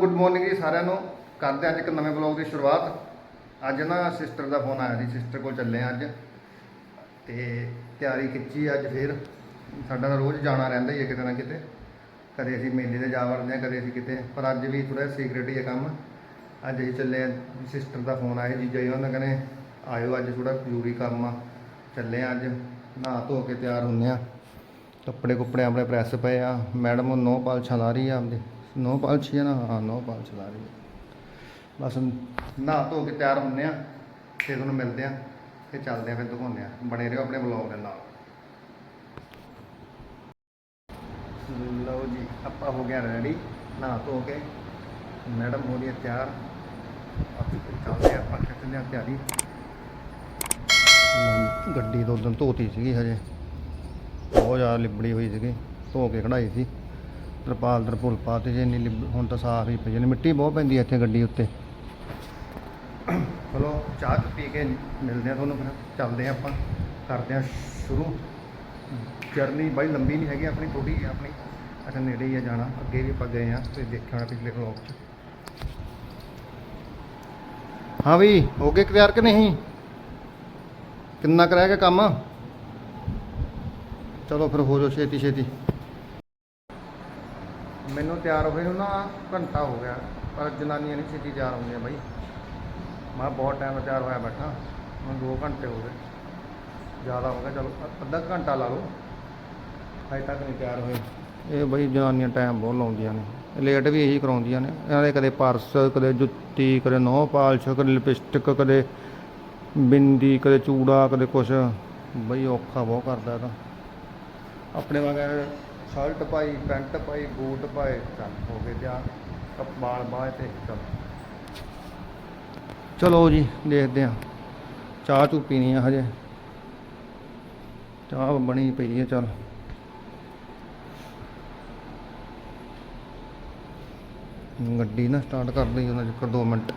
Good morning ਜੀ ਸਾਰਿਆਂ ਨੂੰ। ਕਰਦੇ ਹਾਂ ਅੱਜ ਇੱਕ ਨਵੇਂ ਬਲੌਗ ਦੀ ਸ਼ੁਰੂਆਤ। ਅੱਜ ਨਾ ਸਿਸਟਰ ਦਾ ਫੋਨ ਆਇਆ ਜੀ ਸਿਸਟਰ ਕੋਲ ਚੱਲੇ ਹਾਂ ਅੱਜ। ਤੇ ਤਿਆਰੀ ਖਿੱਚੀ ਅੱਜ ਫੇਰ। ਸਾਡਾ ਤਾਂ ਰੋਜ਼ ਜਾਣਾ ਰਹਿੰਦਾ ਹੀ ਹੈ ਕਿਤੇ ਨਾ ਕਿਤੇ। ਕਦੇ ਅਸੀਂ ਮੇਲੇ ਤੇ ਜਾ ਵੜਦੇ ਹਾਂ, ਕਦੇ ਅਸੀਂ ਕਿਤੇ। ਪਰ ਅੱਜ ਵੀ ਥੋੜਾ ਸੀਕ੍ਰੇਟ ਹੀ ਹੈ ਕੰਮ। ਅੱਜ ਅਸੀਂ ਚੱਲੇ ਸਿਸਟਰ ਦਾ ਫੋਨ ਆਇਆ ਜੀਜਾ ਜੀ ਉਹਨਾਂ ਕਹਿੰਦੇ, ਆਇਓ ਅੱਜ ਥੋੜਾ ਜ਼ਰੂਰੀ ਕੰਮ ਆ। ਚੱਲੇ ਹਾਂ ਅੱਜ। ਨਹਾ ਧੋ ਕੇ ਤਿਆਰ ਹੁੰਨੇ ਆ ਕੱਪੜੇ ਕੁੱਪੜੇ ਆਪਣੇ ਪ੍ਰੈਸ ਪਏ ਆ। ਮੈਡਮ ਨੋ ਪਾਲਛਾਂ ਲਾ ਰਹੀ ਆ ਆਪਦੇ। ਨੋ ਪਾਲਛੀ ਹੈ ਨਾ, ਹਾਂ, ਨੌ ਪਾਲਛ ਲਾ ਰਹੀ ਆ ਬਸ ਨਹਾ ਧੋ ਕੇ ਤਿਆਰ ਹੁੰਨੇ ਆ ਫਿਰ ਤੁਹਾਨੂੰ ਮਿਲਦੇ ਆ ਤੇ ਚੱਲਦੇ ਆ ਫਿਰ ਦਿਖਾਉਂਦੇ ਆ ਬਣੇ ਰਹੋ ਆਪਣੇ ਬਲੌਗ ਦੇ ਨਾਲ। ਲਓ ਜੀ, ਆਪਾਂ ਹੋ ਗਿਆ ਰੈਡੀ ਨਹਾ ਧੋ ਕੇ। ਮੈਡਮ ਹੋ ਰਹੀ ਹੈ ਤਿਆਰ। ਆਪਾਂ ਚੱਲਦੇ ਆ ਆਪਾਂ ਖਿੱਚਦੇ ਆ ਤਿਆਰੀ। ਗੱਡੀ ਦੋ ਦਿਨ ਧੋਤੀ ਸੀਗੀ ਹਜੇ। ਬਹੁਤ ਜ਼ਿਆਦਾ ਲਿਬੜੀ ਹੋਈ ਸੀਗੀ, ਧੋ ਕੇ ਕਢਾਈ ਸੀ। ਤਰਪਾਲ ਤਰਪੁਲ ਪਾ ਤੇ ਜੇ, ਇੰਨੀ ਲਿਬ ਹੁਣ ਤਾਂ ਸਾਫ਼ ਹੀ ਪਈ ਜਾਂਦੀ ਮਿੱਟੀ ਬਹੁਤ ਪੈਂਦੀ ਹੈ ਇੱਥੇ ਗੱਡੀ ਉੱਤੇ। ਚਲੋ, ਚਾਹ ਪੀ ਕੇ ਮਿਲਦੇ ਆ ਤੁਹਾਨੂੰ ਫਿਰ। ਚੱਲਦੇ ਆ ਆਪਾਂ, ਕਰਦੇ ਆ ਸ਼ੁਰੂ। ਜਰਨੀ ਬੜੀ ਲੰਬੀ ਨਹੀਂ ਹੈਗੀ ਆਪਣੀ ਥੋੜੀ ਆਪਣੀ। ਅੱਛਾ, ਨੇੜੇ ਹੀ ਆ ਜਾਣਾ। ਅੱਗੇ ਵੀ ਆਪਾਂ ਗਏ ਆ, ਤੇ ਦੇਖਿਆ ਪਿਛਲੇ ਵਲੌਗ 'ਚ। ਹਾਂ ਵੀ, ਹੋ ਗਏ ਤਿਆਰ ਕਿ ਨਹੀਂ? ਕਿੰਨਾ ਕੁ ਗਿਆ ਕੰਮ? ਚਲੋ ਫਿਰ ਹੋ ਜਾਓ ਛੇਤੀ ਛੇਤੀ ਮੈਨੂੰ ਤਿਆਰ ਹੋਏ ਨੂੰ ਨਾ ਘੰਟਾ ਹੋ ਗਿਆ, ਪਰ ਜਨਾਨੀਆਂ ਨਹੀਂ ਛੇਤੀ ਤਿਆਰ ਹੁੰਦੀਆਂ ਬਾਈ। ਮੈਂ ਬਹੁਤ ਟਾਈਮ ਤਿਆਰ ਹੋਇਆ ਬੈਠਾ, ਹੁਣ 2 ਘੰਟੇ ਹੋ ਗਏ। ਜ਼ਿਆਦਾ ਹੋ ਗਿਆ, ਚਲੋ ਅੱਧਾ ਕੁ ਘੰਟਾ ਲਾ ਲਓ। ਹਜੇ ਤੱਕ ਨਹੀਂ ਤਿਆਰ ਹੋਏ। ਇਹ ਬਈ ਜਨਾਨੀਆਂ ਟਾਈਮ ਬਹੁਤ ਲਾਉਂਦੀਆਂ ਨੇ। ਲੇਟ ਵੀ ਇਹੀ ਕਰਾਉਂਦੀਆਂ ਨੇ। ਇਹਨਾਂ ਦੇ ਕਦੇ ਪਰਸ, ਕਦੇ ਜੁੱਤੀ, ਕਦੇ ਨੋ ਪਾਲਸ਼, ਕਦੇ ਲਿਪਸਟਿਕ ਕਦੇ ਬਿੰਦੀ, ਕਦੇ ਚੂੜਾ, ਕਦੇ ਕੁਛ। ਬਈ ਔਖਾ ਬਹੁਤ ਕਰਦਾ ਇਹਦਾ ਆਪਣੇ ਵਾਂਗ ਸ਼ਰਟ ਪਾਈ, ਪੈਂਟ ਪਾਈ, ਬੂਟ ਪਾਏ, ਚੱਲ ਹੋ ਗਏ ਤਿਆਰ ਕਪਾਲ ਬਾਹ ਤੇ ਚੱਲ। ਚਲੋ ਜੀ, ਦੇਖਦੇ ਆ ਚਾਹ ਚੂ ਪੀਣੀ ਆ ਹਜੇ। ਚਾਹ ਬਣੀ ਪਈ ਹੈ ਚੱਲ। ਗੱਡੀ ਨਾ ਸਟਾਰਟ ਕਰ ਲਈ ਉਹਨਾਂ ਚਿਰ 2 ਮਿੰਟ।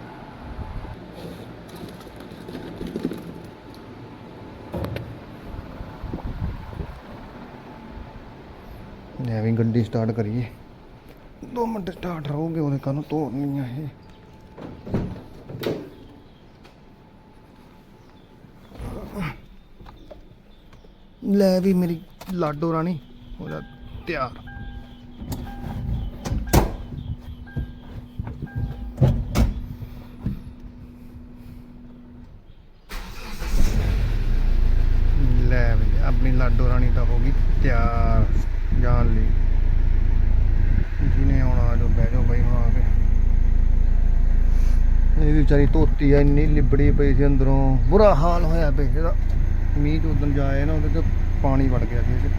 ਲੈ ਵੀ ਗੱਡੀ ਸਟਾਰਟ ਕਰੀਏ। 2 ਮਿੰਟ ਸਟਾਰਟ ਰਹੋਗੇ, ਉਹਦੇ ਕਾਨੂੰ ਤੋੜਨੀ ਆ ਇਹ। ਲੈ ਵੀ ਮੇਰੀ ਲਾਡੋ ਰਾਣੀ ਹੋ ਤਿਆਰ। ਲੈ ਵੀ ਆਪਣੀ ਲਾਡੋ ਰਾਣੀ ਤਾਂ ਹੋ ਗਈ ਤਿਆਰ। ਜਾਣ ਲਈ। ਜਿਹਨੇ ਆਉਣਾ ਜਾਓ ਬਹਿ ਜਾਓ ਬਈ ਹੁਣ ਆ ਕੇ। ਇਹ ਵਿਚਾਰੀ ਧੋਤੀ ਆ, ਇੰਨੀ ਲਿਬੜੀ ਪਈ ਸੀ ਅੰਦਰੋਂ। ਬੁਰਾ ਹਾਲ ਹੋਇਆ ਪਿਆ ਇਹਦਾ। ਮੀਂਹ ਚ ਉਦੋਂ ਜਾਏ ਨਾ, ਉਹਦੇ ਚ ਪਾਣੀ ਵੜ ਗਿਆ ਸੀ ਇਹ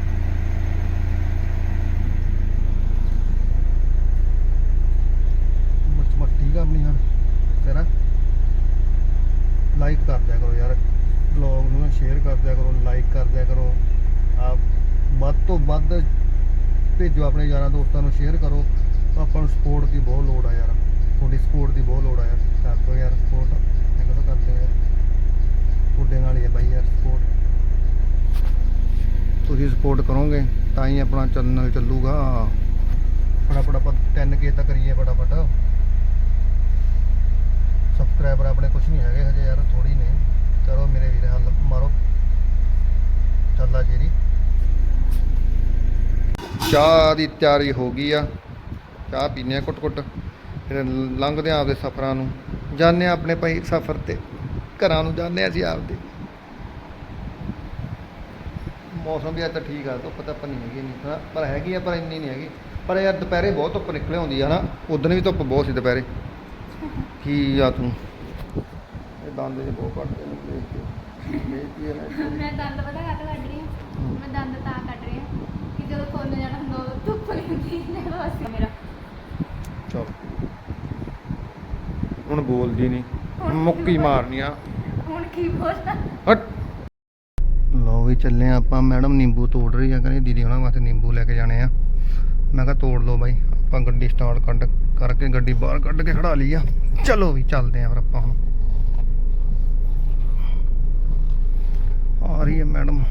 ਮੱਟੀ ਦਾ ਯਾਰ ਤੇਰਾ? ਲਾਈਕ ਕਰ ਦਿਆ ਕਰੋ ਯਾਰ। ਬਲੌਗ ਨੂੰ ਸ਼ੇਅਰ ਕਰ ਦਿਆ ਕਰੋ ਲਾਈਕ ਕਰ ਦਿਆ ਕਰੋ। ਆਪ ਵੱਧ ਤੋਂ ਵੱਧ ਭੇਜੋ ਆਪਣੇ ਯਾਰਾਂ ਦੋਸਤਾਂ ਨੂੰ ਸ਼ੇਅਰ ਕਰੋ। ਆਪਾਂ ਨੂੰ ਸਪੋਰਟ ਦੀ ਬਹੁਤ ਲੋੜ ਆ ਯਾਰ। ਤੁਹਾਡੀ ਸਪੋਰਟ ਦੀ ਬਹੁਤ ਲੋੜ ਆ ਯਾਰ। ਕਰ ਦਿਓ ਯਾਰ ਸਪੋਰਟ ਮੈਂ ਕਦੋਂ ਕਰਦੇ ਹੋ ਯਾਰ ਤੁਹਾਡੇ ਨਾਲ ਹੀ ਹੈ ਬਾਈ ਯਾਰ ਸਪੋਰਟ ਤੁਸੀਂ ਸਪੋਰਟ ਕਰੋਗੇ, ਤਾਂ ਹੀ ਆਪਣਾ ਚੈਨਲ ਚੱਲੂਗਾ। ਫਟਾਫਟ ਆਪਾਂ 10k ਤੱਕ ਕਰੀਏ ਫਟਾਫਟ। ਸਬਸਕ੍ਰਾਈਬਰ ਆਪਣੇ ਕੁਝ ਨਹੀਂ ਹੈਗੇ ਹਜੇ ਯਾਰ ਥੋੜੀ ਨੇ। ਕਰੋ ਮੇਰੇ ਵੀਰ, ਹੱਲ ਮਾਰੋ। ਚੱਲਾ ਜੀਰੀ ਚਾਹ ਦੀ ਤਿਆਰੀ ਹੋ ਗਈ ਆ। ਚਾਹ ਪੀਨੇ ਆ ਕੁੱਟ ਕੁੱਟ। ਫਿਰ ਲੰਘਦੇ ਆ ਆਪਦੇ ਸਫ਼ਰਾਂ ਨੂੰ। ਜਾਂਦੇ ਆ ਆਪਣੇ ਭਾਈ ਸਫ਼ਰ ਤੇ। ਘਰਾਂ ਨੂੰ ਜਾਂਦੇ ਆ ਅਸੀਂ ਆਪਦੇ। ਮੌਸਮ ਵੀ ਅੱਜ ਤਾਂ ਠੀਕ ਆ, ਧੁੱਪ ਤਾਂ ਨਹੀਂ ਹੈਗੀ ਨਹੀਂ। ਪਰ ਹੈਗੀ ਆ, ਪਰ ਇੰਨੀ ਨਹੀਂ ਹੈਗੀ। ਪਰ ਯਾਰ ਦੁਪਹਿਰੇ ਬਹੁਤ ਧੁੱਪ ਨਿਕਲੇ ਹੁੰਦੀ ਆ ਨਾ ਉਦੋਂ ਵੀ ਧੁੱਪ ਬਹੁਤ ਸੀ ਦੁਪਹਿਰੇ। ਕੀ ਆ ਤੂੰ? ਇਹ ਦੰਦ ਜੇ ਬਹੁਤ ਘੱਟ ਨਿਕਲੇ ਬੇਟੀ ਹੈ ਮੈਂ ਦੰਦ ਪਤਾ ਕੱਟ ਕੱਢ ਰਹੀ ਹਾਂ ਮੈਂ ਦੰਦ ਤਾਂ ਕੱਢ ਜਦੋਂ ਖੋਲ੍ਹ ਜਾਣਾ ਹੁੰਦਾ ਉਦੋਂ ਧੁੱਪ ਨਹੀਂ ਹੁੰਦੀ ਨਾ। ਵਾਸਤੇ ਮੇਰਾ ਚਲ ਹੁਣ ਬੋਲਦੀ ਨਹੀਂ ਮੁੱਕੀ ਮਾਰਨੀ ਆ। ਹੁਣ ਕੀ ਬੋਲਣਾ? ਹਟ। ਲਓ ਵੀ ਚੱਲੇ ਆਪਾਂ। ਮੈਡਮ ਨਿੰਬੂ ਤੋੜ ਰਹੀ ਆ ਕਹਿੰਦੀ ਦੀਦੀ ਉਹਨਾਂ ਵਾਸਤੇ ਨਿੰਬੂ ਲੈ ਕੇ ਜਾਣੇ ਆ। ਮੈਂ ਕਿਹਾ ਤੋੜ ਲਓ ਬਾਈ। ਆਪਾਂ ਗੱਡੀ ਸਟਾਰਟ ਕੱਢ ਕਰਕੇ ਗੱਡੀ ਬਾਹਰ ਕੱਢ ਕੇ ਖੜਾ ਲਈ ਆ ਚਲੋ ਵੀ ਚੱਲਦੇ ਆ ਫਿਰ ਆਪਾਂ ਹੁਣ। ਆ ਰਹੀ ਹੈ ਮੈਡਮ।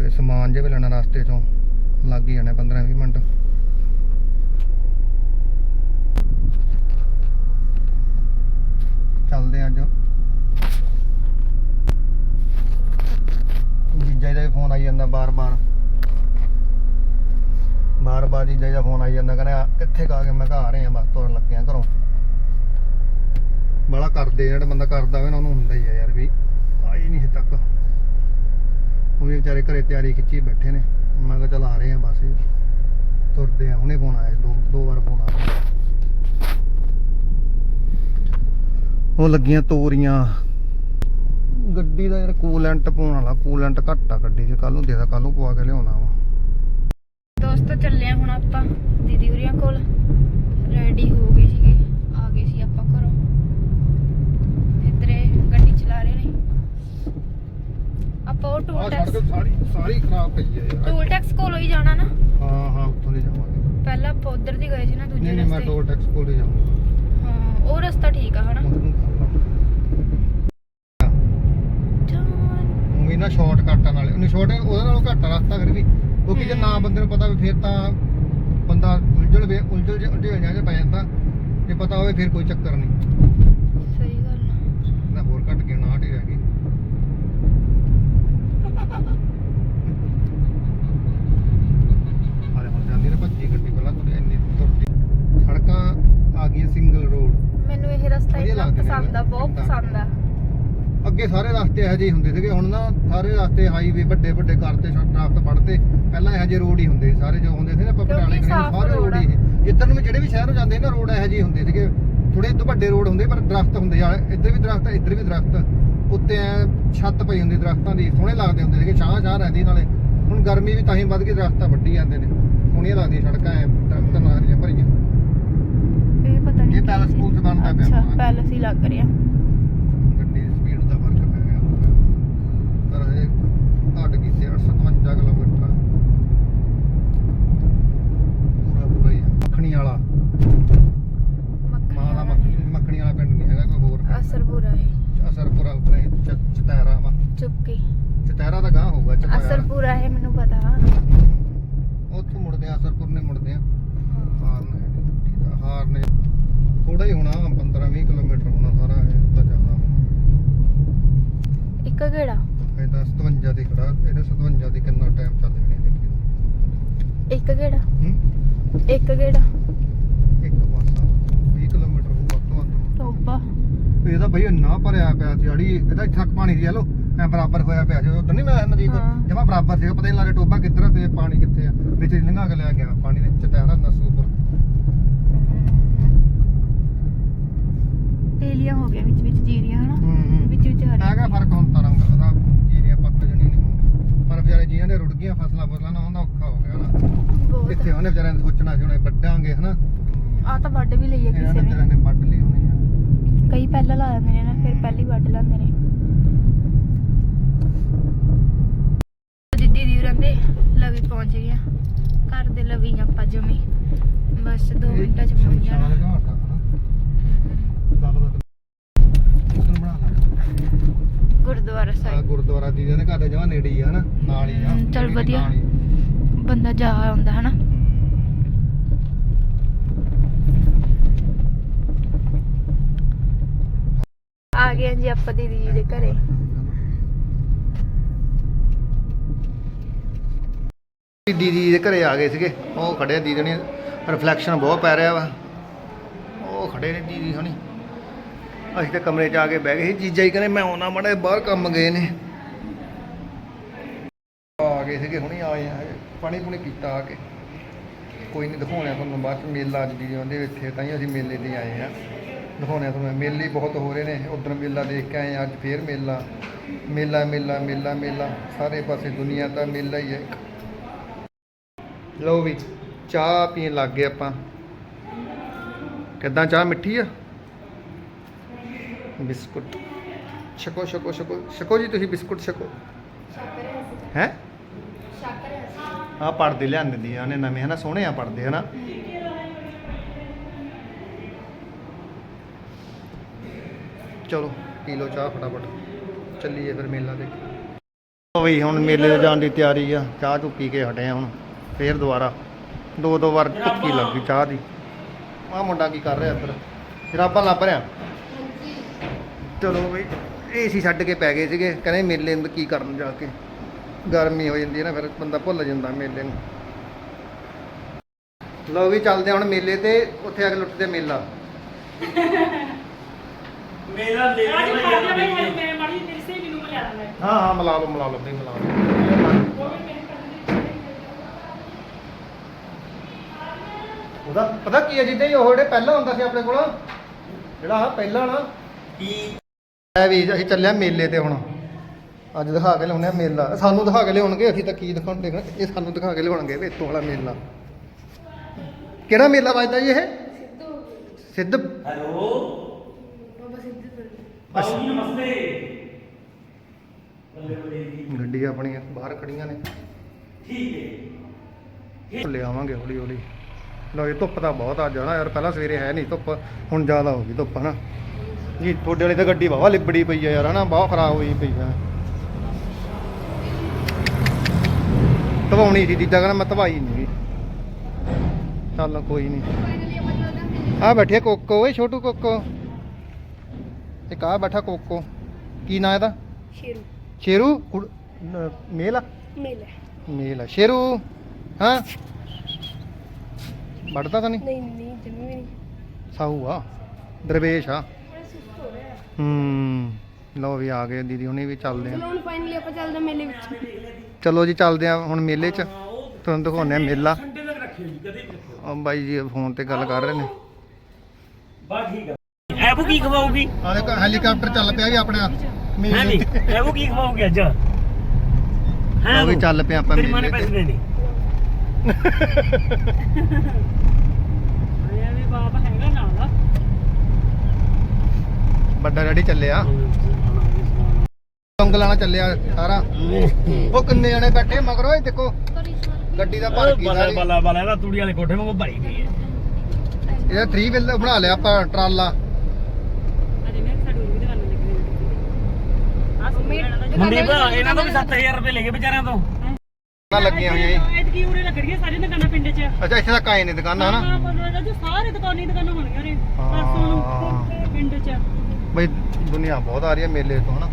ਇਹ ਸਮਾਨ ਜੇ ਵੀ ਲੈਣਾ ਰਸਤੇ ਚੋਂ, ਲੱਗ ਹੀ ਜਾਣਾ 15 20 ਮਿੰਟ। ਚੱਲਦੇ ਅੱਜ। ਜੀਜਾ ਦਾ ਫੋਨ ਆਈ ਜਾਂਦਾ ਬਾਰ-ਬਾਰ। ਬਾਰ-ਬਾਰ ਜੀਜਾ ਦਾ ਫੋਨ ਆਈ ਜਾਂਦਾ, ਕਹਿੰਦਾ, ਕਿੱਥੇ ਕਾ ਕੇ ਮੈਂ ਘਾ ਰਹੇ ਆ ਬਸ ਤੁਰ ਲੱਗਿਆ ਘਰੋਂ। ਬੜਾ ਕਰਦੇ ਜਿਹੜਾ ਬੰਦਾ ਕਰਦਾ ਹੋਵੇ ਨਾ, ਉਹਨੂੰ ਹੁੰਦਾ ਹੀ ਆ ਯਾਰ ਵੀ ਆਈ ਨਹੀਂ ਹੇ ਤੱਕ। ਉਹ ਵੀ ਵਿਚਾਰੇ ਘਰੇ ਤਿਆਰੀ ਖਿੱਚੀ ਬੈਠੇ ਨੇ। ਮੈਂ ਕਿਹਾ ਚੱਲ ਆ ਰਹੇ ਆ ਬਸ ਤੁਰਦੇ ਆ, ਹੁਣੇ ਫੋਨ ਆਇਆ ਦੋ ਦੋ ਵਾਰ ਫੋਨ ਆਇਆ ਉਹ ਲੱਗੀਆਂ ਤੋਰੀਆਂ। ਗੱਡੀ ਦਾ ਯਾਰ ਕੂਲੈਂਟ ਪਾਉਣ ਵਾਲਾ ਕੂਲੈਂਟ ਘੱਟ ਆ ਗੱਡੀ 'ਚ। ਕੱਲ ਨੂੰ ਦੇਦਾ ਕੱਲ ਨੂੰ ਪਵਾ ਕੇ ਲਿਆਉਣਾ ਵਾ ਦੋਸਤੋ ਚੱਲੇ ਆ ਹੁਣ ਆਪਾਂ ਦੀਦੀ ਉਰੀਆਂ ਕੋਲ ਰੈਡੀ ਹੋ ਗਏ ਸੀਗੇ ਆ ਗਏ ਸੀ ਆਪਾਂ ਘਰੋਂ ਇੱਧਰੇ ਗੱਡੀ ਚਲਾ ਰਹੇ ਨੇ ਆਪਾਂ ਉਹ ਆਹ ਟੂਲ ਸੜਕ ਟੈਕਸ ਸਾਰੀ ਖਰਾਬ ਪਈ ਹੈ ਯਾਰ। ਟੂਲ ਟੈਕਸ ਕੋਲੋਂ ਹੀ ਜਾਣਾ ਨਾ। ਹਾਂ ਹਾਂ ਉੱਥੋਂ ਦੀ ਜਾਵਾਂਗੇ। ਪਹਿਲਾਂ ਆਪਾਂ ਉਧਰ ਦੀ ਗਏ ਸੀ ਨਾ ਦੂਜੇ ਨਹੀਂ ਨਹੀਂ ਮੈਂ ਰਸਤੇ। ਟੋਲ ਟੈਕਸ ਕੋਲ ਹੀ ਜਾਵਾਂਗਾ ਹਾਂ ਉਹ ਰਸਤਾ ਠੀਕ ਆ ਹਨਾ? ਉਹਨੂੰ ਜਾਨ ਉਹ ਵੀ ਨਾ ਸ਼ਾਰਟਕਟਾਂ ਨਾਲੇ। ਉਹਨੇ ਸ਼ਾਰਟ ਉਹਦੇ ਨਾਲੋਂ ਘੱਟ ਆ ਰਸਤਾ ਫਿਰ ਵੀ। ਕਿਉਂਕਿ ਜੇ ਨਾ ਬੰਦੇ ਨੂੰ ਪਤਾ ਵੀ ਫਿਰ ਤਾਂ ਬੰਦਾ ਉਲਝਲ ਵੇ ਉਲਝਲ ਜੇ ਉਲਝਲ ਜਾਂ ਪੈ ਜਾਂਦਾ। ਜੇ ਪਤਾ ਹੋਵੇ ਫਿਰ ਕੋਈ ਚੱਕਰ ਨਹੀਂ ਸਹੀ ਗੱਲ ਆ ਨਾ ਹੋਰ ਘੱਟ ਗਿਆ ਨਾ ਹੀ ਰਹਿ ਗਈ ਹਾਲੇ ਹੁਣ ਜਾਂਦੀ ਨਾ ਭੱਜੀ ਗੱਡੀ ਪਹਿਲਾਂ ਤੁਰੇ ਇੰਨੀ ਤੁਰਦੀ ਸੜਕਾਂ ਆ ਗਈਆਂ ਸਿੰਗਲ ਰੋਡ ਮੈਨੂੰ ਇਹ ਰਸਤਾ ਵਧੀਆ ਇੰਨਾ ਲੱਗਦੇ ਨੇ ਪਸੰਦ ਆ ਬਹੁਤ ਪਿੰਡਾਂ। ਪਸੰਦ ਆ। ਅੱਗੇ ਸਾਰੇ ਰਸਤੇ ਇਹੋ ਜਿਹੇ ਹੁੰਦੇ ਸੀਗੇ ਹੁਣ ਨਾ ਸਾਰੇ ਰਸਤੇ ਹਾਈਵੇ ਵੱਡੇ ਵੱਡੇ ਕਰਤੇ ਦਰਖਤ ਪੜਤੇ ਪਹਿਲਾਂ ਇਹੋ ਜਿਹੇ ਰੋਡ ਹੀ ਹੁੰਦੇ ਸੀ ਸਾਰੇ ਜੋ ਹੁੰਦੇ ਸੀ ਨਾ ਗਏ ਸਾਫ਼ ਸਾਰੇ ਰੋਡ ਹੀ ਜਿੱਧਰ ਨੂੰ ਵੀ ਜਿਹੜੇ ਵੀ ਸ਼ਹਿਰੋਂ ਜਾਂਦੇ ਸੀ ਨਾ ਰੋਡ ਇਹੋ ਜਿਹੇ ਹੁੰਦੇ ਸੀਗੇ। ਥੋੜੇ ਤੋਂ ਵੱਡੇ ਰੋਡ ਹੁੰਦੇ ਪਰ ਦਰਖਤ ਹੁੰਦੇ ਆ ਇੱਧਰ ਵੀ ਦਰਖਤ ਇੱਧਰ ਵੀ ਦਰਖਤ। ਉੱਤੇ ਐ ਛੱਤ ਪਈ ਹੁੰਦੀ ਦਰਖਤਾਂ ਦੀ ਸੋਹਣੇ ਲੱਗਦੇ ਹੁੰਦੇ ਸੀਗੇ ਛਾਂ ਛਾਂ ਰਹਿੰਦੀ ਨਾਲੇ। ਹੁਣ ਗਰਮੀ ਵੀ ਤਾਂ ਹੀ ਵੱਧ ਗਈ ਦਰਖਤਾਂ ਵੱਢੀ ਜਾਂਦੇ ਨੇ। ਸੋਹਣੀਆਂ ਲੱਗਦੀਆਂ ਸੜਕਾਂ ਐ ਦਰਖਤਾਂ ਨਾਲ ਇਹ ਪੈਲਸ ਪੂਲਸ ਬਣਦਾ ਪਿਆ ਅੱਛਾ। ਪੈਲਸ ਹੀ ਲੱਗ ਰਿਹਾ ਗੱਡੀ ਦੀ ਸਪੀਡ ਦਾ ਫ਼ਰਕ ਪੈ ਗਿਆ ਪਰ ਇਹ ਘੱਟ ਗਈ ਸੀ 57 ਕਿਲੋਮੀਟਰ ਆ। ਪੂਰਾ ਪੂਰਾ ਹੀ ਆ। ਮੱਖਣੀ ਵਾਲਾ ਮਾਂ ਦਾ ਮੱਖਣੀ ਮੱਖਣੀ ਵਾਲਾ ਪਿੰਡ ਨਹੀਂ ਹੈਗਾ ਕੋਈ ਹੋਰ ਪਿੰਡ। ਅਸਰ ਬੁਰਾ ਹੈ ਅਸਰਪੁਰਾ ਉਪਰੇ ਚ- ਚਤੈਰਾ ਵਾ ਚੁੱਕੀ ਚਤੈਰਾ ਦਾ ਗਾਂ ਹੋਊਗਾ ਚਤੈਰਾ ਅਸਰ ਬੁਰਾ ਹੈ ਮੈਨੂੰ ਪਤਾ ਉੱਥੋਂ ਮੁੜਦੇ ਆ ਅਸਰਪੁਰ ਨੇ ਮੁੜਦੇ ਆ ਹਾਰ ਨੇ ਗੱਡੀ ਦਾ ਹਾਰ ਨੇ ਥੋੜਾ ਹੀ ਹੋਣਾ 15 20 ਕਿਲੋਮੀਟਰ ਹੋਣਾ ਸਾਰਾ ਇਹ ਤਾਂ ਜ਼ਿਆਦਾ ਹੋਣਾ ਇੱਕ ਗੇੜਾ ਇਹ ਤਾਂ 57 ਦੀ ਖੜਾ ਇਹਨੇ 57 ਦੀ ਕਿੰਨਾ ਟਾਈਮ ਚੱਲ ਜਾਣੀ ਦੇਖੀ ਇੱਕ ਗੇੜਾ ਹੂੰ ਇੱਕ ਗੇੜਾ ਇੱਕ ਪਾਸਾ 20 ਕਿਲੋਮੀਟਰ ਹੋਊ ਵੱਧ ਤੋਂ ਵੱਧ ਟੋਬਾ ਇਹ ਤਾਂ ਬਈ ਇੰਨਾ ਭਰਿਆ ਪਿਆ ਸੀ ਅੜੀ ਇਹਦਾ ਇੱਥੇ ਤੱਕ ਪਾਣੀ ਸੀ ਹਲੋ ਐ ਬਰਾਬਰ ਹੋਇਆ ਪਿਆ ਸੀ ਉਦੋਂ ਨਹੀਂ ਮੈਂ ਨਦੀਪ ਹਾਂ। ਜਮਾ ਬਰਾਬਰ ਸੀ ਪਤਾ ਨਹੀਂ ਲੱਗਦਾ ਟੋਬਾ ਕਿੱਧਰ ਆ ਤੇ ਪਾਣੀ ਕਿੱਥੇ ਆ ਵਿੱਚ ਲੰਘਾ ਕੇ ਲੈ ਗਿਆ ਪਾਣੀ ਦੇ ਚਟਹਿਰਾ ਨਸੂ ਉੱਪਰ। ਤੇਲੀਆਂ ਹੋ ਗਿਆ ਵਿੱਚ ਵਿੱਚ ਜੀਰੀਆਂ ਹਨਾ? ਹੂੰ ਹੂੰ। ਵਿੱਚ ਵਿੱਚ ਹਰੀ ਹੈਗਾ ਫ਼ਰਕ ਹੁਣ ਤਾਂ ਰੰਗ ਦਾ ਜੀਰੀਆਂ ਪੱਕ ਜਣੀ ਨਹੀਂ ਹੁਣ। ਪਰ ਵਿਚਾਰੇ ਜੀਆਂ ਦੇ ਰੁੜ ਗਈਆਂ ਫਸਲਾਂ ਫਸਲਾਂ ਨਾ ਹੁੰਦਾ ਔਖਾ ਹੋ ਗਿਆ ਨਾ ਬਹੁਤ ਕਿੱਥੇ ਉਹਨੇ ਵਿਚਾਰਿਆਂ ਨੇ ਸੋਚਣਾ ਸੀ ਹੁਣੇ ਵੱਡਾਂਗੇ ਹਨਾ? ਆ ਤਾਂ ਵੱਢ ਵੀ ਲਈ ਹੈ ਇਹਨਾਂ ਕਿਸੇ ਨੇ। ਵਿਚਾਰਿਆਂ ਨੇ ਨੇ ਵੱਢ ਲਈ ਹੋਣੀ ਆ। ਕਈ ਪਹਿਲਾਂ ਲਾ ਦਿੰਦੇ ਨੇ ਨਾ ਫਿਰ ਪਹਿਲੀ ਵੱਢ ਲੈਂਦੇ ਨੇ। ਜਿੱਦੀ ਦੀ ਰਹਿੰਦੇ ਲਵੀ ਪਹੁੰਚ ਗਿਆ ਘਰ ਦੇ ਲਵੀ ਆਪਾਂ ਜਮੀ। ਬਸ 2 ਮਿੰਟਾਂ ਚ ਪਹੁੰਚ ਜਾਣਾ। ਸ਼ਮਸ਼ਾਨ ਘਾਟ ਆ ਹਨਾ? ਗੱਲ ਦਾ ਉਦੋਂ ਬਣਾ ਲਾ। ਗੁਰਦੁਆਰਾ ਆ ਸਾਹਿਬ ਗੁਰਦੁਆਰਾ ਦੀ ਦੇ ਘਰ ਦੇ ਜਮਾ ਨੇੜੇ ਹੀ ਆ ਹਨਾ? ਨਾਲ ਹੀ ਆ ਹਮ, ਚੱਲ ਵਧੀਆ। ਨਾਲ ਹੀ। ਬੰਦਾ ਜਾ ਆਉਂਦਾ ਹਨਾ? ਆ ਗਏ ਜੀ ਆਪਾਂ ਦੀਦੀ ਜੀ ਦੇ ਘਰੇ। ਦੀਦੀ ਜੀ ਦੇ ਘਰੇ ਆ ਗਏ ਸੀਗੇ। ਉਹ ਖੜੇ ਆ ਦੀਦੀ ਨੇ ਰਿਫਲੈਕਸ਼ਨ ਬਹੁਤ ਪੈ ਰਿਹਾ ਵਾ। ਉਹ ਖੜੇ ਨੇ ਦੀਦੀ ਹਣੀ। ਅਸੀਂ ਤਾਂ ਕਮਰੇ 'ਚ ਆ ਕੇ ਬਹਿ ਗਏ ਸੀ। ਜੀਜਾ ਹੀ ਕਹਿੰਦੇ, ਮੈਂ ਆਉਣਾ, ਮੜੇ ਬਾਹਰ ਕੰਮ ਗਏ ਨੇ। ਆ ਗਏ ਸੀਗੇ, ਹੁਣੀ ਆਏ ਆ। ਪਾਣੀ ਪੂਣੀ ਕੀਤਾ ਆ ਕੇ। ਕੋਈ ਨਹੀਂ ਦਿਖਾਉਣਾ ਤੁਹਾਨੂੰ, ਬਾਅਦ ਚ ਮੇਲਾ ਅੱਜ ਦੀ ਆਉਂਦੇ ਇੱਥੇ, ਤਾਂ ਹੀ ਅਸੀਂ ਮੇਲੇ ਤੇ ਆਏ ਆ। ਦਿਖਾਉਣਾ ਤੁਹਾਨੂੰ, ਮੇਲੇ ਬਹੁਤ ਹੋ ਰਹੇ ਨੇ। ਉਧਰ ਮੇਲਾ ਦੇਖ ਕੇ ਆਏ ਅੱਜ ਫੇਰ ਮੇਲਾ। ਮੇਲਾ ਮੇਲਾ ਮੇਲਾ ਮੇਲਾ, ਸਾਰੇ ਪਾਸੇ ਦੁਨੀਆ ਦਾ ਮੇਲਾ ਹੀ ਹੈ ਲਓ ਵੀ, ਚਾਹ ਪੀਣ ਲੱਗ ਗਏ ਆਪਾਂ। ਕਿੱਦਾਂ ਚਾਹ ਮਿੱਠੀ ਆ? ਬਿਸਕੁਟ। ਛਕੋ ਛਕੋ ਛਕੋ ਛਕੋ ਜੀ ਤੁਸੀਂ ਬਿਸਕੁਟ ਛਕੋ। ਹੈ? ਆ ਪੜਦੇ ਲਿਆਂਦੇ ਦੀ ਉਹਨੇ ਨਵੇਂ ਹਨਾ, ਸੋਹਣੇ ਆ ਪੜਦੇ ਹਨਾ। ਚਲੋ, ਪੀ ਲਓ ਚਾਹ ਫਟਾਫਟ। ਚੱਲੀਏ ਫਿਰ ਮੇਲਾ ਦੇਖ। ਉਹ ਵੀ ਹੁਣ ਮੇਲੇ ਤੇ ਜਾਣ ਦੀ ਤਿਆਰੀ ਆ, ਚਾਹ ਚੁੱਕੀ ਪੀ ਕੇ ਹਟੇ ਆ ਹੁਣ, ਫੇਰ ਦੁਬਾਰਾ। ਦੋ ਦੋ ਵਾਰ ਭੁੱਕੀ ਲੱਗ ਗਈ ਚਾਹ ਦੀ। ਆ ਮੁੰਡਾ ਕੀ ਕਰ ਰਿਹਾ ਇੱਧਰ? ਜਰਾਬਾਂ ਲੱਭ ਰਿਹਾ। ਚਲੋ ਬਈ ਏਸੀ ਛੱਡ ਕੇ ਪੈ ਗਏ ਸੀਗੇ, ਕਹਿੰਦੇ ਮੇਲੇ ਨੂੰ ਕੀ ਕਰਨ ਜਾ ਕੇ। ਗਰਮੀ ਹੋ ਜਾਂਦੀ ਹੈ ਨਾ ਫਿਰ ਬੰਦਾ ਭੁੱਲ ਜਾਂਦਾ ਮੇਲੇ ਨੂੰ। ਲਓ ਵੀ ਚੱਲਦੇ ਹੁਣ ਮੇਲੇ ਤੇ ਉੱਥੇ ਆ ਕੇ ਲੁੱਟਦੇ ਮੇਲਾ ਮੇਰਾ ਲੈ ਕੇ ਖਾ ਬਈ ਮਾੜੀ ਤੇਰੀ ਸਹੇਲੀ ਨੂੰ ਮਿਲਾ ਦਾਂਗਾ ਹਾਂ ਹਾਂ ਮਿਲਾ ਲਓ ਮਿਲਾ ਲਓ ਬਈ ਮਿਲਾ ਲਓ। ਉਹ ਵੀ ਮੇਰੀ ਪਤਨੀ ਉਹਦਾ ਪਤਾ ਕੀ ਹੈ ਜਿੱਦਾਂ ਹੀ ਉਹ ਜਿਹੜੇ ਪਹਿਲਾਂ ਹੁੰਦਾ ਸੀ ਆਪਣੇ ਕੋਲ ਜਿਹੜਾ ਆ ਪਹਿਲਾਂ ਨਾ ਕੀ ਐ ਵੀ ਅਸੀਂ ਚੱਲਿਆ ਮੇਲੇ ਤੇ ਹੁਣ। ਅੱਜ ਦਿਖਾ ਕੇ ਲਿਆਉਣੇ ਆ ਮੇਲਾ। ਸਾਨੂੰ ਦਿਖਾ ਕੇ ਲਿਆਉਣਗੇ ਅਸੀਂ ਤਾਂ ਕੀ ਦਿਖਾਉਣ ਦੇਖਣਾ ਇਹ ਸਾਨੂੰ ਦਿਖਾ ਕੇ ਲਿਆਉਣਗੇ ਵੀ ਇੱਥੋਂ ਵਾਲਾ ਮੇਲਾ। ਕਿਹੜਾ ਮੇਲਾ ਵੱਜਦਾ ਜੀ ਇਹ? ਸਿੱਧ। ਹੈਲੋ। ਬਾਬੂ ਜੀ। ਨਮਸਤੇ। ਗੱਡੀਆਂ ਆਪਣੀਆਂ ਬਾਹਰ ਖੜੀਆਂ ਨੇ। ਠੀਕ ਹੈ। ਲੈ ਆਵਾਂਗੇ ਹੌਲੀ ਹੌਲੀ। ਲੋ ਇਹ ਧੁੱਪ ਤਾਂ ਬਹੁਤ ਅੱਜ ਨਾ ਯਾਰ ਪਹਿਲਾਂ ਸਵੇਰੇ ਹੈ ਨਹੀਂ ਧੁੱਪ ਹੁਣ ਜ਼ਿਆਦਾ ਹੋ ਗਈ ਧੁੱਪ ਹਨਾ। ਜੀ ਤੁਹਾਡੇ ਵਾਲੀ ਤਾਂ ਗੱਡੀ ਵਾਵਾ ਲਿਬੜੀ ਪਈ ਆ ਯਾਰ ਹਨਾ ਬਹੁਤ ਖਰਾਬ ਹੋਈ ਪਈ ਆ। ਧਵਾਉਣੀ ਸੀ ਜੀਜਾ ਕਹਿੰਦਾ ਮੈਂ ਧਵਾਈ ਨਹੀਂ ਚੱਲ ਕੋਈ ਨਹੀਂ ਆ ਬੈਠੇ ਕੋਕੋ ਓਏ ਛੋਟੂ ਕੋਕੋ। ਇੱਕ ਆ ਬੈਠਾ ਕੋਕੋ। ਕੀ ਨਾਂ ਇਹਦਾ? ਸ਼ੇਰੂ। ਸ਼ੇਰੂ? ਮੇਲ ਆ? ਮਿਲ ਮੇਲ ਆ। ਸ਼ੇਰੂ? ਹਾਂ? ਵੜਦਾ ਤਾਂ ਨਹੀਂ ਨਹੀਂ ਨਹੀਂ ਜਮੀ ਵੀ ਨਹੀਂ। ਸਾਹੂ ਆ। ਦਰਵੇਸ਼ ਆ। ਹੂੰ ਲਓ ਵੀ ਆ ਗਏ ਦੀਦੀ ਹੁਣੀ ਵੀ ਚੱਲਦੇ ਆ। ਚਲੋ ਹੁਣ ਫਾਈਨਲੀ ਆਪਾਂ ਚੱਲਦੇ ਮੇਲੇ ਵਿੱਚ। ਚਲੋ ਜੀ ਚੱਲਦੇ ਆ ਹੁਣ ਮੇਲੇ 'ਚ। ਤੁਹਾਨੂੰ ਦਿਖਾਉਂਦੇ ਆ ਮੇਲਾ। ਸੰਡੇ ਤੱਕ ਰੱਖਿਓ ਜੀ ਕਦੇ ਵੀ ਰੱਖਿਓ। ਉਹ ਬਾਈ ਜੀ ਫੋਨ ਤੇ ਗੱਲ ਕਰ ਰਹੇ ਨੇ। ਬਸ ਠੀਕ ਹੈ ਐਬੂ ਕੀ ਖਵਾਉਗੀ ਆ ਦੇਖੋ ਹੈਲੀਕਾਪਟਰ ਚੱਲ ਪਿਆ ਜੀ ਆਪਣਾ। ਹੈ ਮੇਲੇ ਨਹੀਂ ਤੇ ਐਬੂ ਕੀ ਖਵਾਉਗੀ ਅੱਜ? ਹੈ? ਉਹ ਵੀ ਚੱਲ ਪਿਆ ਆਪਾਂ ਮੇਲੇ ਪੈਸੇ ਤੇ। ਦੇਣੇ। ਆਇਆ ਵੀ ਬਾਪ ਹੈਗਾ ਨਾਲ। ਵੱਡਾ ਡੈਡੀ ਚੱਲਿਆ। ਉਂਗਲਾਣਾ ਚੱਲਿਆ ਸਾਰਾ। ਉਹ ਕਿੰਨੇ ਜਣੇ ਬੈਠੇ ਮਗਰੋਂ ਇਹ ਦੇਖੋ ਗੱਡੀ ਦਾ ਭਰ ਗਈ ਬਲਾ ਸਾਰੀ। ਬਲਾ ਬਲਾ ਇਹਦਾ ਤੂੜੀ ਵਾਲੇ ਕੋਠੇ ਵਾਂਗੂ ਭਰੀ ਗਈ ਹੈ। ਇਹਦਾ 3 ਵੀਲ ਬਣਾ ਲਿਆ ਆਪਾਂ ਟਰਾਲਾ। ਵੀ ਮੁੰਡੀ ਭਾ ਇਹਨਾਂ ਤੋਂ ਵੀ 7000 ਰੁਪਏ ਲੈ ਗਏ ਵਿਚਾਰਿਆਂ ਤੋਂ। ਨਾ ਲੱਗੀਆਂ ਹੋਈਆਂ ਜੀ। ਐਤਕੀ ਉਰੇ ਲੱਗਣਗੀਆਂ ਸਾਰੀਆਂ ਦੁਕਾਨਾਂ ਪਿੰਡ 'ਚ। ਅੱਛਾ ਇੱਥੇ ਤੱਕ ਆਏ ਨੇ ਦੁਕਾਨਾਂ ਹਨਾ? ਹਾਂ ਬੋਲੋ ਸਾਰੇ ਦੁਕਾਨੀ ਦੁਕਾਨਾਂ ਹੋਣਗੀਆਂ ਨੇ ਪਰਸੋਂ ਨੂੰ ਪਿੰਡ 'ਚ। ਬਈ ਦੁਨੀਆ ਬਹੁਤ ਆ ਰਹੀ ਹੈ ਮੇਲੇ ਤੋਂ ਹਨਾ?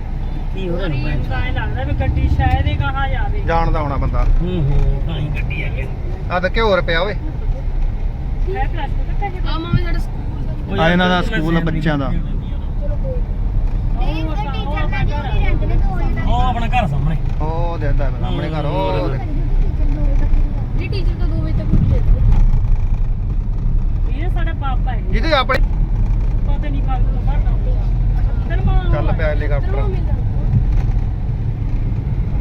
ਕੀ ਹੋ ਮੈਨੂੰ ਤਾਂ ਐਂ ਲੱਗਦਾ ਵੀ ਗੱਡੀ ਸ਼ਾਇਦ ਹੀ ਕਹਾਂ ਜਾਵੇ। ਜਾਣਦਾ ਹੋਣਾ ਬੰਦਾ। ਹੂੰ ਹੂੰ ਤਾਂ ਹੀ ਗੱਡੀ ਆ ਗਈ। ਆ ਤਾਂ ਘਿਓ ਰੁਪਿਆ ਓਏ। ਹੈ ਆ ਮਾਮੇ ਸਾਡਾ ਸਕੂਲ ਆ ਇਹਨਾਂ ਦਾ ਸਕੂਲ ਆ ਬੱਚਿਆਂ ਦਾ। ਇਹ ਜੋ ਵੀ ਨੇ। ਉਹ ਆਪਣਾ ਘਰ ਸਾਹਮਣੇ। ਉਹ ਦੇਖਦਾ ਮੈਂ ਸਾਹਮਣੇ ਘਰ ਉਹ ਦੇਖ। ਜੀ ਟੀਚਰ ਤਾਂ 2 ਵਜੇ ਤੱਕ ਉੱਠ ਜਾਂਦੇ ਇਹ ਸਾਡਾ ਪਾਪਾ ਹੈ। ਜਿਹਦੇ ਆਪਣੇ ਪਤਾ ਨਹੀਂ ਕੱਲ ਤੋਂ ਬਾਅਦ ਆਉਂਦਾ ਚਲ ਪਿਆ ਹੈਲੀਕਾਪਟਰ ਮੈਂ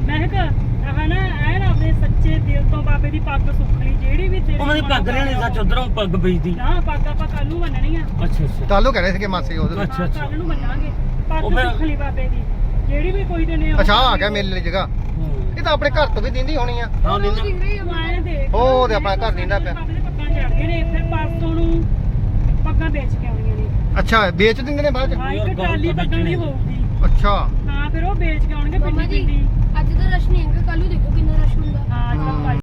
ਕਿਹਾ ਆਹ ਨਾ ਐਨ ਆਪਣੇ ਸੱਚੇ ਦਿਲ ਤੋਂ ਬਾਬੇ ਦੀ ਪੱਗ ਸੁੱਖਣੀ ਜਿਹੜੀ ਵੀ ਤੇਰੀ ਉਹਨਾਂ ਦੀ ਪੱਗ ਲੈਣੀ ਸੱਚ ਉਧਰੋਂ ਪੱਗ ਪਈਦੀ। ਨਾ ਪੱਗ ਆਪਾਂ ਕੱਲ ਨੂੰ ਮੰਨਣੀ ਆ। ਅੱਛਾ ਅੱਛਾ। ਚਾਲੂ ਕਹਿ ਰਹੇ ਸੀਗੇ ਮਾਸੀ ਉਹਦੇ ਅੱਛਾ, ਅੱਛਾ। ਕੱਲ ਨੂੰ ਮੰਨਾਂਗੇ ਪੱਗ ਫਿਰ- ਸੁੱਖਣੀ ਬਾਬੇ ਦੀ। ਜਿਹੜੀ ਵੀ ਕੋਈ ਦਿਨੇ ਅੱਛਾ ਆਹ ਆ ਗਿਆ ਮੇਲੇ ਦੀ ਜਗ੍ਹਾ। ਹੂੰ। ਇਹ ਤਾਂ ਆਪਣੇ ਘਰ ਤੋਂ ਵੀ ਦਿੰਦੀ ਹੋਣੀ ਆ। ਹਾਂ ਨਹੀਂ ਨਾ ਆਏ ਦੇਖ। ਉਹ ਤੇ ਆਪਣਾ ਘਰ ਨੀਂਦਾ ਪਿਆ। ਬਾਬੇ ਦੇ ਪੱਗਾਂ ਚੜ੍ਹਦੇ ਨੇ ਫਿਰ ਪਰਸੋਂ ਨੂੰ ਪੱਗਾਂ ਵੇਚ ਕੇ ਆਉਣੀਆਂ ਨੇ। ਅੱਛਾ ਵੇਚ ਦਿੰਦੇ ਨੇ ਬਾਅਦ ਚ? ਹਾਂ ਯਾਰ ਇੱਕ ਟਰਾਲੀ ਤਾਂ ਪੱਗਾਂ ਦੀ ਵੇਚਣੀ। ਹੋਊਗੀ। ਅੱਛਾ। ਹਾਂ ਫਿਰ ਉਹ ਵੇਚ ਕੇ ਆਉਣਗੇ ਮਮਾ ਪਿੰਡੀ ਜੀ। ਪਿੰਡੀ ਅੱਜ ਤਾਂ ਰਸ਼ ਨਹੀਂ ਹੈਗਾ ਕੱਲ ਨੂੰ ਦੇਖੋ ਕਿੰਨਾ ਰਸ਼ ਹੁੰਦਾ। ਹਾਂ ਹਾਂ। ਚੱਲ ਭਾਈ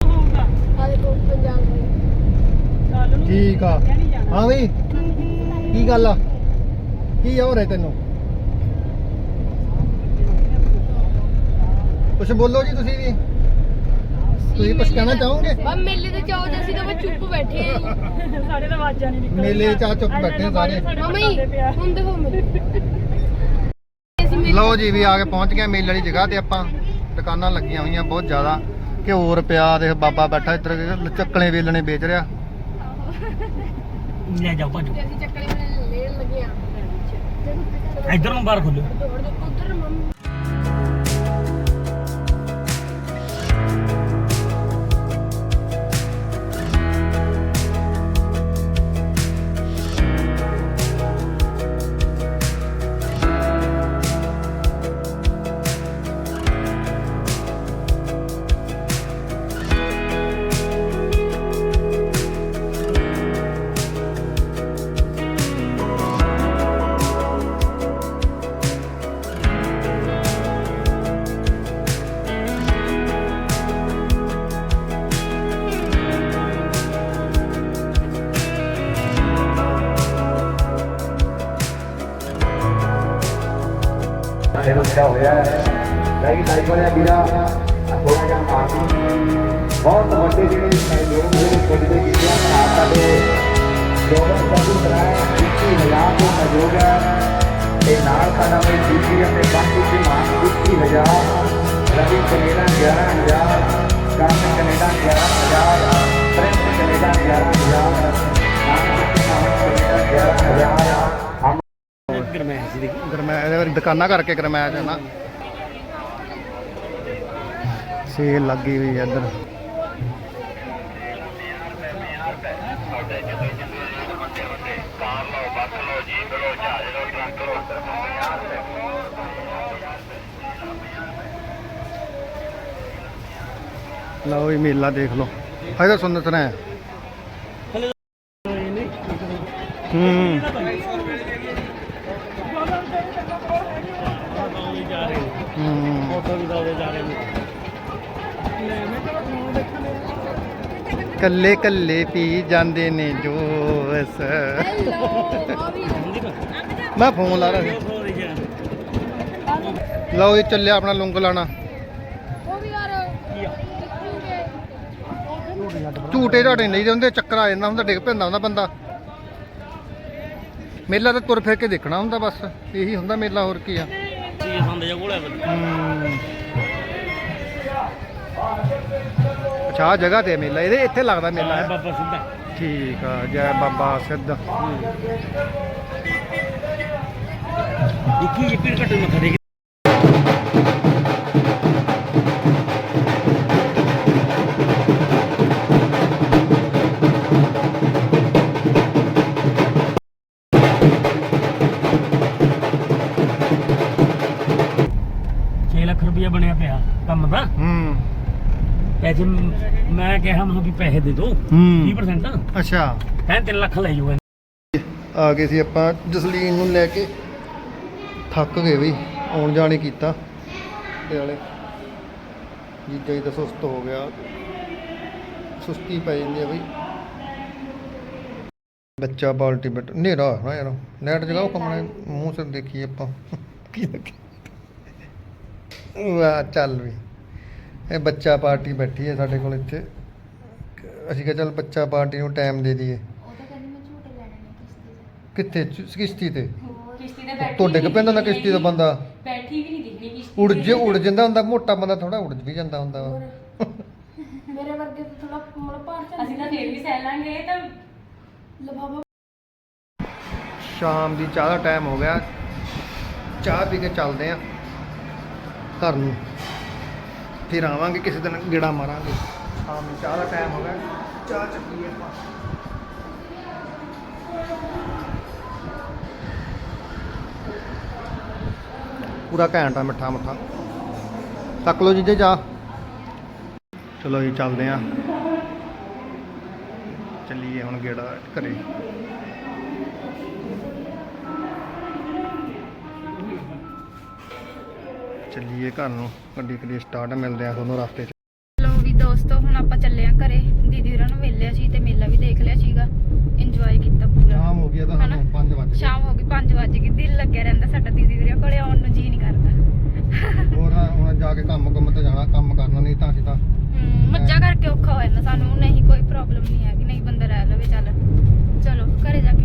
ਹੋਊਗਾ ਆ ਦੇਖੋ ਪੰਜਾਬ ਵਿੱਚ ਕੱਲ ਨੂੰ ਠੀਕ ਆ। ਨਹੀਂ ਜਾਣਾ। ਹਾਂ ਬਈ ਕੀ ਗੱਲ ਆ? ਕੀ ਹੋ ਰਿਹਾ ਤੈਨੂੰ? ਕੁਛ ਬੋਲੋ ਜੀ ਤੁਸੀਂ ਵੀ। ਤੁਸੀਂ ਕੁਛ ਕਹਿਣਾ ਚਾਹੋਗੇ? ਬਾ ਮੇਲੇ ਤੇ ਚਾਓ ਜੇ ਅਸੀਂ ਤਾਂ ਬਸ ਚੁੱਪ ਬੈਠੇ ਆਂ। ਸਾਡੇ ਤਾਂ ਆਵਾਜ਼ਾਂ ਨਹੀਂ ਨਿਕਲਦੀਆਂ। ਮੇਲੇ 'ਚ ਆ ਚੁੱਪ ਅੱਜ ਬੈਠੇ ਤਾਂ ਸਾਰੇ। ਮਮਾ ਜੀ ਦੇ। ਹੁਣ ਦੇਖੋ ਮੇਲੇ ਲਓ ਜੀ ਵੀ ਆ ਕੇ ਪਹੁੰਚ ਗਏ ਮੇਲੇ ਵਾਲੀ ਜਗ੍ਹਾ ਤੇ ਆਪਾਂ। ਦੁਕਾਨਾਂ ਲੱਗੀਆਂ ਹੋਈਆਂ ਬਹੁਤ ਜ਼ਿਆਦਾ। ਘਿਓ ਰੁਪਿਆ ਦੇਖ ਬਾਬਾ ਬੈਠਾ ਇੱਧਰ ਚੱਕਲੇ ਵੇਲਣੇ ਵੇਚ ਰਿਹਾ। ਲੈ ਜਾਓ ਭਾਜੋ। ਤੇ ਅਸੀਂ ਚੱਕਲੇ में ਲੈਣ ਲੱਗੇ ਆਂ। ਇੱਧਰ ਨੂੰ ਬਾਹਰ ਖੋਲੋ। ਦੌੜ ਦੋ ਉਧਰ ਮੰਮੀ ਤੇ ਰੁੱਸਿਆ ਹੋਇਆ ਹੈ ਲਾਈ ਲਾਈ ਵਾਲਿਆ ਵੀਰਾ ਥੋੜਾ ਜਿਹਾ ਮਾਰਦੀ ਬਹੁਤ ਵੱਡੇ ਜਿਹੜੇ ਸਹਿਯੋਗ ਜਿਹੜੇ ਪਿੰਡ ਦੇ ਕੀਤੇ ਆ ਨਾਲ ਸਾਡੇ ਲੋਕਾਂ ਸੰਧੂ ਸਰਾਏ 21000 ਤੋਂ ਸਹਿਯੋਗ ਹੈ ਤੇ ਨਾਲ ਸਾਡਾ ਕੋਈ ਜੀਪੀ ਅਤੇ ਬਾਕੀ ਦੀ ਮਾਨ 21000 ਰਵੀ ਕੈਨੇਡਾ 11000 ਕੰਮ ਕੈਨੇਡਾ 11000 ਪ੍ਰਿੰਸ ਕੈਨੇਡਾ 11000 ਨਾਮ ਕੈਨੇਡਾ 11000 ਹਮ ਗਰਮੈਸ਼ ਦੇਖੀ ਗਰਮੈ ਇਹਦੇ ਵਾਰੀ ਦੁਕਾਨਾਂ ਕਰਕੇ ਗਰਮੈਸ਼ ਹੈ ਨਾ। ਸੇਲ ਲੱਗੀ ਹੋਈ ਹੈ ਇੱਧਰ। ਲਓ ਇਹ ਮੇਲਾ ਦੇਖ ਲਓ। ਹਾਏ ਤਾਂ ਸੁਣਨ ਸੁਣਾ ਹੂੰ। ਕੱਲੇ ਕੱਲੇ ਪੀ ਜਾਂਦੇ ਨੇ ਜੋਸ। ਮੈਂ ਫੋਨ ਲਾ ਰਿਹਾ ਸੀ। ਲਓ ਇਹ ਚੱਲਿਆ ਆਪਣਾ ਲੁੰਗ ਲਾਣਾ। ਝੂਟੇ ਝਾਟੇ ਨਹੀਂ ਹੁੰਦੇ ਚੱਕਰ ਆ ਜਾਂਦਾ ਹੁੰਦਾ ਡਿੱਗ ਪੈਂਦਾ ਹੁੰਦਾ ਬੰਦਾ। ਮੇਲਾ ਤਾਂ ਤੁਰ ਫਿਰ ਕੇ ਦੇਖਣਾ ਹੁੰਦਾ ਬਸ ਇਹੀ ਹੁੰਦਾ ਮੇਲਾ ਹੋਰ ਕੀ ਆ। ਸੰਦੇ ਜਾ ਕੋਲੇ ਅੱਛਾ ਆਹ ਜਗ੍ਹਾ ਤੇ ਮੇਲਾ ਇਹਦੇ ਇੱਥੇ ਲੱਗਦਾ ਮੇਲਾ ਹੈ। ਬਾਬਾ ਸਿੱਧਾ। ਠੀਕ ਆ ਜੈ ਬਾਬਾ ਸਿੱਧ। ਇੱਕੀ ਪੀੜ ਕੱਟੂ ਮੱਥਾ ਪੈਸੇ ਦੇ ਦਿਓ ਹੂੰ। 20% ਅੱਛਾ। ਹੈ 3 ਲੱਖ ਲੈ ਜਾਓ ਆ ਗਏ ਸੀ ਆਪਾਂ ਜਸਲੀਨ ਨੂੰ ਲੈ ਕੇ ਥੱਕ ਗਏ ਬਈ ਆਉਣ ਜਾਣੇ ਕੀਤਾ। ਤੇ ਵਾਲੇ ਜੀਜਾ ਜੀ ਤਾਂ ਸੁਸਤ ਹੋ ਗਿਆ। ਸੁਸਤੀ ਪੈ ਜਾਂਦੀ ਆ ਬਈ। ਬੱਚਾ ਬਾਲਟੀ ਬੈਠ ਹਨੇਰਾ ਹੋਇਆ ਯਾਰ ਲਾਈਟ ਜਗਾਓ ਕਮਰੇ ਮੂੰਹ ਸਿਰ ਦੇਖੀਏ ਆਪਾਂ। ਕੀ ਲੱਗੇ? ਵਾਹ ਚੱਲ ਵੀ ਇਹ ਬੱਚਾ ਪਾਰਟੀ ਬੈਠੀ ਹੈ ਸਾਡੇ ਕੋਲ ਇੱਥੇ। ਅਸੀਂ ਕਿਹਾ ਚੱਲ ਬੱਚਾ ਪਾਰਟੀ ਨੂੰ ਟਾਈਮ ਦੇ ਦਈਏ। ਉਹ ਤਾਂ ਕਹਿੰਦੀ ਮੈਂ ਝੂਟੇ ਲੈਣੇ ਨੇ ਕਿਸ਼ਤੀ ਕਿੱਥੇ? ਚ- ਕਿਸ਼ਤੀ ਤੇ? ਤੇ ਕਿਸ਼ਤੀ ਤੇ ਬੈਠੀ ਤੁਹਾਡੇ ਕਿ ਪੈਂਦਾ ਨਾ ਕਿਸ਼ਤੀ ਦਾ ਬੰਦਾ? ਬੈਠੀ ਵੀ ਨਹੀਂ ਦਿਖਣੀ ਕਿਸ਼ਤੀ ਉੜ ਜੇ ਉੜ ਜਾਂਦਾ ਹੁੰਦਾ ਮੋਟਾ ਬੰਦਾ ਥੋੜਾ ਉੜ ਵੀ ਜਾਂਦਾ ਹੁੰਦਾ ਵਾ। ਮੇਰੇ ਵਰਗੇ ਤਾਂ ਥੋੜਾ ਮੋੜ ਭਾਰ ਚੱਲ ਅਸੀਂ ਤਾਂ ਫੇਰ ਵੀ ਸਹਿ ਲਾਂਗੇ ਤਾਂ ਲਫਾਫਾ। ਸ਼ਾਮ ਦੀ ਚਾਹ ਦਾ ਟਾਈਮ ਹੋ ਗਿਆ। ਚਾਹ ਪੀ ਕੇ ਚੱਲਦੇ ਆ ਘਰ ਨੂੰ। ਫਿਰ ਆਵਾਂਗੇ ਕਿਸੇ ਦਿਨ ਗੇੜਾ ਮਾਰਾਂਗੇ। ਸ਼ਾਮ ਨੂੰ ਚਾਹ ਦਾ ਟਾਈਮ ਹੋ ਗਿਆ। ਚਾਹ ਚੱਕੀਏ ਆਪਾਂ। ਪੂਰਾ ਘੈਂਟਾ ਮਿੱਠਾ ਮੁੱਠਾ। ਤੱਕ ਲੋ ਜੀਜੇ ਜਾ ਚਲੋ ਜੀ, ਚੱਲਦੇ ਆ। ਚੱਲੀਏ ਹੁਣ ਗੇੜਾ ਘਰੇ। ਚੱਲੀਏ ਘਰ ਨੂੰ। ਗੱਡੀ ਕਰੀ ਸਟਾਰਟ ਮਿਲਦੇ ਆ ਤੁਹਾਨੂੰ ਰਸਤੇ 'ਚ। ਘਰੇ ਦੀਦੀ ਹੋਰਾਂ ਨੂੰ ਮਿਲ ਲਿਆ ਸੀ ਤੇ ਮੇਲਾ ਵੀ ਦੇਖ ਲਿਆ ਸੀਗਾ। ਇੰਜੋਏ ਕੀਤਾ ਪੂਰਾ। ਸ਼ਾਮ ਹੋ ਗਈ ਤਾਂ ਹਨਾ? ਸਾਨੂੰ 5 ਵਜੇ ਸ਼ਾਮ ਹੋ ਗਈ 5 ਵਜੇ ਦਿਲ ਲੱਗਿਆ ਰਹਿੰਦਾ ਸਾਡਾ ਦੀਦੀ ਹੋਰਾਂ ਕੋਲੇ ਆਉਣ ਨੂੰ ਜੀ ਨਹੀਂ ਕਰਦਾ। ਹੋਰ ਹੁਣ ਜਾ ਕੇ ਕੰਮ ਕੰਮ ਤੇ ਜਾਣਾ ਕੰਮ ਕਰਨਾ ਨਹੀਂ ਤਾਂ ਅਸੀਂ ਤਾਂ ਹਮ, ਮੱਝਾਂ ਕਰਕੇ ਔਖਾ ਹੋ ਜਾਂਦਾ ਸਾਨੂੰ ਨਹੀਂ ਕੋਈ ਪ੍ਰੋਬਲਮ ਨਹੀਂ ਹੈਗੀ ਨਹੀਂ ਬੰਦਾ ਰਹਿ ਲਵੇ ਚੱਲ। ਚਲੋ ਘਰੇ ਜਾ ਕੇ